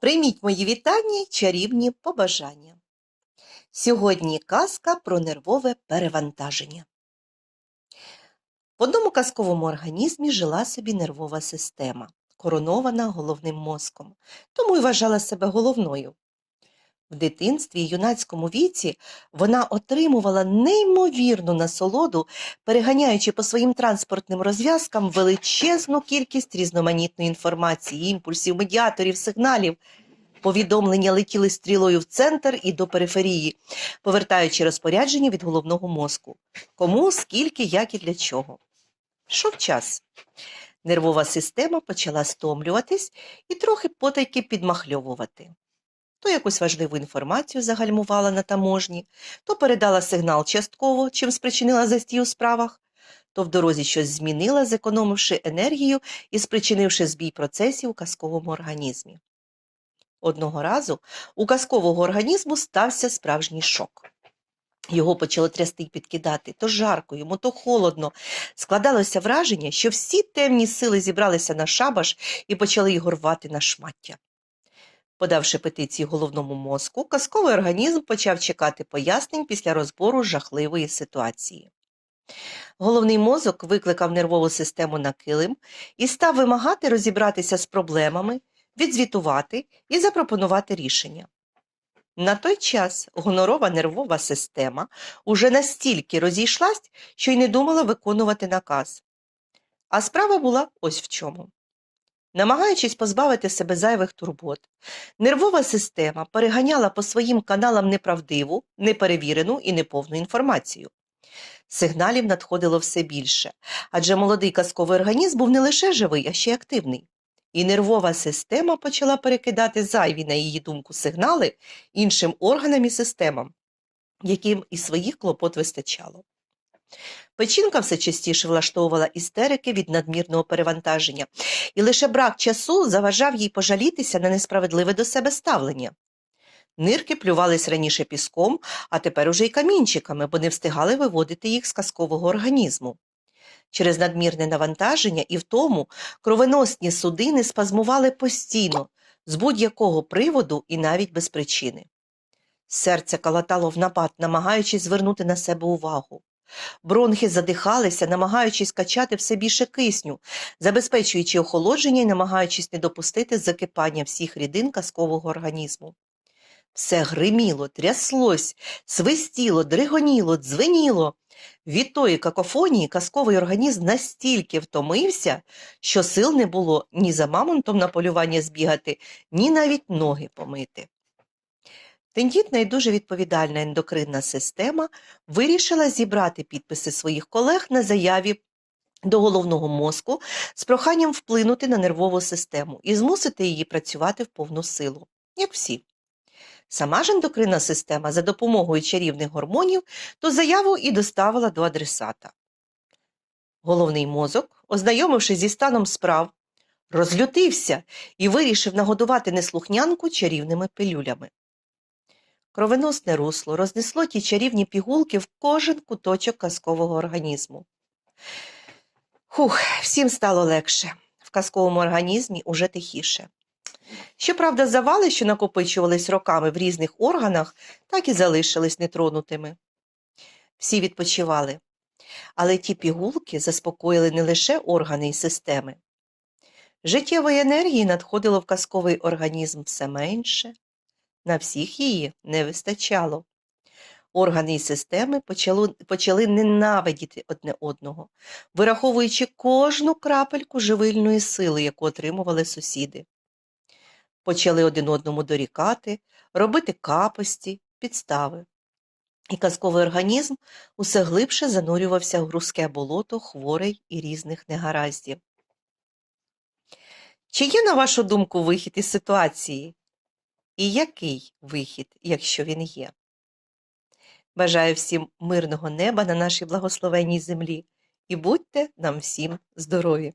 Прийміть мої вітання чарівні побажання. Сьогодні казка про нервове перевантаження. В одному казковому організмі жила собі нервова система, коронована головним мозком, тому й вважала себе головною. В дитинстві й юнацькому віці вона отримувала неймовірну насолоду, переганяючи по своїм транспортним розв'язкам величезну кількість різноманітної інформації, імпульсів, медіаторів, сигналів. Повідомлення летіли стрілою в центр і до периферії, повертаючи розпорядження від головного мозку. Кому, скільки, як і для чого. Йшов час. Нервова система почала стомлюватись і трохи потайки підмахльовувати. То якусь важливу інформацію загальмувала на таможні, то передала сигнал частково, чим спричинила застій у справах, то в дорозі щось змінила, зекономивши енергію і спричинивши збій процесів у казковому організмі. Одного разу у казкового організму стався справжній шок. Його почало трясти й підкидати то жарко, йому то холодно. Складалося враження, що всі темні сили зібралися на шабаш і почали його рвати на шмаття. Подавши петиції головному мозку, казковий організм почав чекати пояснень після розбору жахливої ситуації. Головний мозок викликав нервову систему на килим і став вимагати розібратися з проблемами, відзвітувати і запропонувати рішення. На той час гонорова нервова система уже настільки розійшлась, що й не думала виконувати наказ. А справа була ось в чому. Намагаючись позбавити себе зайвих турбот, нервова система переганяла по своїм каналам неправдиву, неперевірену і неповну інформацію. Сигналів надходило все більше, адже молодий казковий організм був не лише живий, а ще й активний. І нервова система почала перекидати зайві, на її думку, сигнали іншим органам і системам, яким і своїх клопот вистачало. Печінка все частіше влаштовувала істерики від надмірного перевантаження, і лише брак часу заважав їй пожалітися на несправедливе до себе ставлення. Нирки плювались раніше піском, а тепер уже й камінчиками, бо не встигали виводити їх з казкового організму. Через надмірне навантаження і втому кровоносні судини спазмували постійно, з будь-якого приводу і навіть без причини. Серце калатало в напад, намагаючись звернути на себе увагу. Бронхи задихалися, намагаючись качати все більше кисню, забезпечуючи охолодження і намагаючись не допустити закипання всіх рідин казкового організму. Все гриміло, тряслось, свистіло, дригоніло, дзвеніло. Від тої какофонії казковий організм настільки втомився, що сил не було ні за мамонтом на полювання збігати, ні навіть ноги помити. Тендітна і дуже відповідальна ендокринна система вирішила зібрати підписи своїх колег на заяві до головного мозку з проханням вплинути на нервову систему і змусити її працювати в повну силу, як всі. Сама ж ендокринна система за допомогою чарівних гормонів ту заяву і доставила до адресата. Головний мозок, ознайомившись зі станом справ, розлютився і вирішив нагодувати неслухнянку чарівними пилюлями. Кровеносне русло рознесло ті чарівні пігулки в кожен куточок казкового організму. Хух, всім стало легше, в казковому організмі уже тихіше. Щоправда, завали, що накопичувались роками в різних органах, так і залишились нетронутими. Всі відпочивали, але ті пігулки заспокоїли не лише органи і системи. Життєвої енергії надходило в казковий організм все менше, на всіх її не вистачало. Органи і системи почали, почали ненавидіти одне одного, вираховуючи кожну крапельку живильної сили, яку отримували сусіди. Почали один одному дорікати, робити капості, підстави. І казковий організм усе глибше занурювався в грузке болото хворий і різних негараздів. Чи є, на вашу думку, вихід із ситуації? І який вихід, якщо він є? Бажаю всім мирного неба на нашій благословенній землі і будьте нам всім здорові!